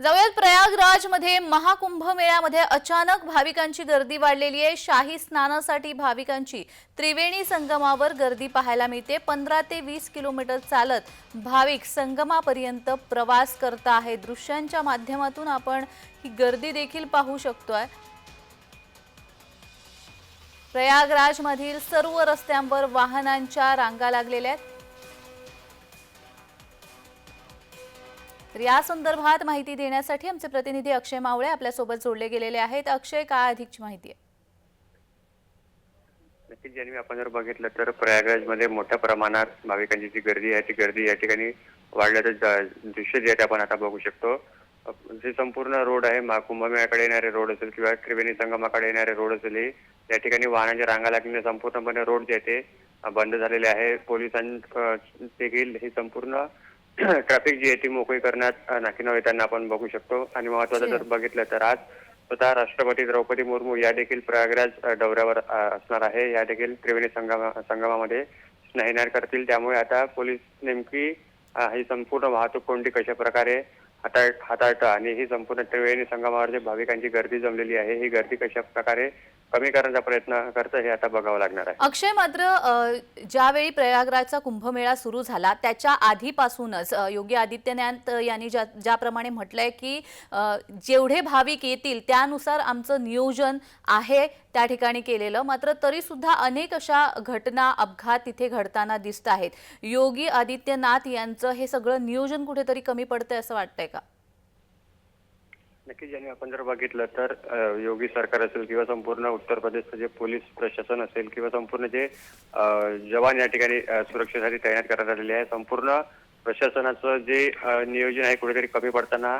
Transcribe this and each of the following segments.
जाऊयात प्रयागराजमध्ये महाकुंभ मेळ्यामध्ये अचानक भाविकांची गर्दी वाढलेली आहे. शाही स्नानासाठी भाविकांची त्रिवेणी संगमावर गर्दी पाहायला मिळते. पंधरा ते वीस किलोमीटर चालत भाविक संगमापर्यंत प्रवास करत आहे दृश्यांच्या माध्यमातून आपण ही गर्दी देखील पाहू शकतोय. प्रयागराजमधील सर्व रस्त्यांवर वाहनांच्या रांगा लागलेल्या आहेत. तर या संदर्भात माहिती देण्यासाठी आमचे प्रतिनिधी अक्षय मावळे आपल्यासोबत जोडले गेलेले आहेत. अक्षय काय अधिकची माहिती आहे? नक्कीच जन्मी आपण जर बघितलं तर प्रयागराजमध्ये मोठ्या प्रमाणात भाविकांची जी गर्दी आहे ती गर्दी या ठिकाणी वाढल्याचं दृश्य जे आहे ते आपण आता बघू शकतो. जे संपूर्ण रोड आहे कुंभमेळाकडे कुंभमेळ्याकडे येणारे रोड असेल किंवा त्रिवेणी संगमाकडे येणारे रोड असेल या ठिकाणी वाहनांच्या रांगा लागलेले संपूर्णपणे रोड जे आहे ते बंद झालेले आहे. पोलिसां हे देखील संपूर्ण ट्रॅफिक जी आहे ती मोकळी करण्यात अ, नाकीनऊ येताना आपण बघू शकतो. आणि महत्वाचं जर बघितलं तर आज स्वतः राष्ट्रपती द्रौपदी मुर्मू या देखील प्रयागराज दौऱ्यावर असणार आहे. या देखील त्रिवेणी संगमा संगमामध्ये स्नान करतील. त्यामुळे आता पोलीस नेमकी ही संपूर्ण वाहतूक कोंडी कशा प्रकारे हाताळ हाताळतं आणि ही संपूर्ण त्रिवेणी संगमावर जे भाविकांची गर्दी जमलेली आहे ही गर्दी कशा प्रकारे कमी करण्याचा प्रयत्न करतं हे आता बघावं लागणार आहे. अक्षय मात्र ज्यावेळी प्रयागराजचा कुंभमेळा सुरू झाला त्याच्या आधीपासूनच योगी आदित्यनाथ यांनी ज्या ज्याप्रमाणे म्हटलंय की जेवढे भाविक येतील त्यानुसार आमचं नियोजन आहे त्या ठिकाणी केलेलं. मात्र तरी सुद्धा अनेक अशा घटना अपघात तिथे घडताना दिसत आहेत. योगी आदित्यनाथ यांचं हे सगळं नियोजन कुठेतरी कमी पडतंय असं वाटतंय का? नक्कीच ज्यांनी आपण जर बघितलं तर योगी सरकार असेल किंवा संपूर्ण उत्तर प्रदेशचं जे पोलीस प्रशासन असेल किंवा संपूर्ण जे जवान या ठिकाणी सुरक्षेसाठी तैनात करण्यात आलेले आहे संपूर्ण प्रशासनाचं जे नियोजन आहे कुठेतरी कमी पडताना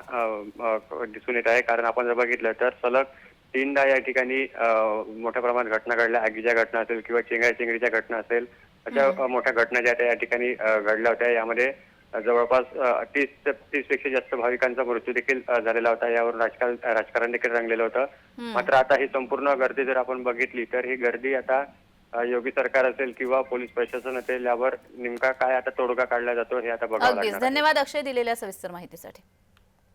दिसून येत आहे. कारण आपण जर बघितलं तर सलग तीनदा या ठिकाणी मोठ्या प्रमाणात घटना घडल्या. आगीच्या घटना असेल किंवा चेंगऱ्या चिंगरीच्या घटना असेल अशा मोठ्या घटना ज्या त्या या ठिकाणी घडल्या होत्या. यामध्ये जवळपास तीस तीसपेक्षा जास्त भाविकांचा मृत्यू देखील झालेला होता. यावरून राजकारण राजकारण देखील रंगलेलं होतं. मात्र आता ही संपूर्ण गर्दी जर आपण बघितली तर ही गर्दी आता योगी सरकार असेल किंवा पोलीस प्रशासन असेल यावर नेमका काय आता तोडगा काढला जातो हे आता आहे. धन्यवाद अक्षय दिलेल्या सविस्तर माहितीसाठी.